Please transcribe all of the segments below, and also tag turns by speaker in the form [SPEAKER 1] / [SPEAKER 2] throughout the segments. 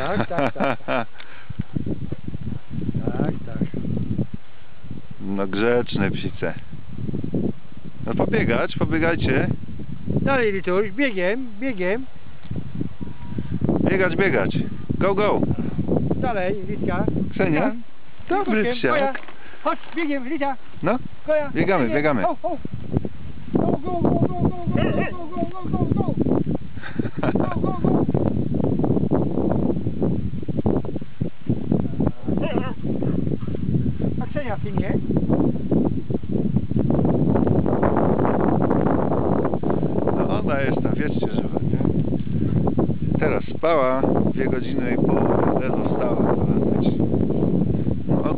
[SPEAKER 1] Tak, tak, tak. Tak, tak.
[SPEAKER 2] No grzeczne psice. No pobiegać, pobiegajcie.
[SPEAKER 1] Dalej, Lituś, biegiem, biegiem.
[SPEAKER 2] Biegać, biegać. Go, go.
[SPEAKER 1] Dalej, Litka.
[SPEAKER 2] Ksenia? Dobry psiak.
[SPEAKER 1] Chodź, biegiem, Lita.
[SPEAKER 2] No,
[SPEAKER 1] Koja.
[SPEAKER 2] Biegamy, biegamy.
[SPEAKER 1] Ho, ho. Go, go, go, go, go, go, go, go. Go, go, go. Ty nie?
[SPEAKER 2] no ona jest tam, wiecie, żywa, nie? Teraz spała dwie godziny i pół, ledwo stała.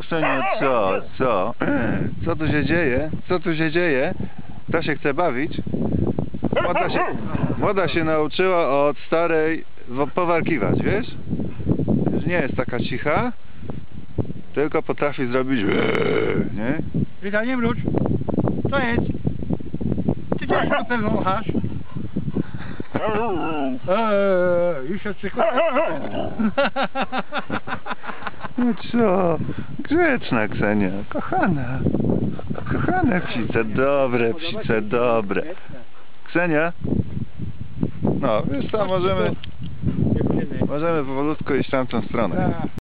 [SPEAKER 2] Kseniu, co, co? Co tu się dzieje? Co tu się dzieje? Ta się chce bawić? Młoda się, młoda się nauczyła od starej powalkiwać, wiesz? Już nie jest taka cicha, tylko potrafi zrobić nie?
[SPEAKER 1] Lita, nie mrucz. Co jest? Ty też na pewno machasz. Eee, już się.
[SPEAKER 2] No co? Grzeczna Ksenia, kochana. Kochane psice, dobre psice, dobre. Ksenia? No, wiesz co, możemy, możemy powolutku iść tamtą stronę.
[SPEAKER 1] Tak.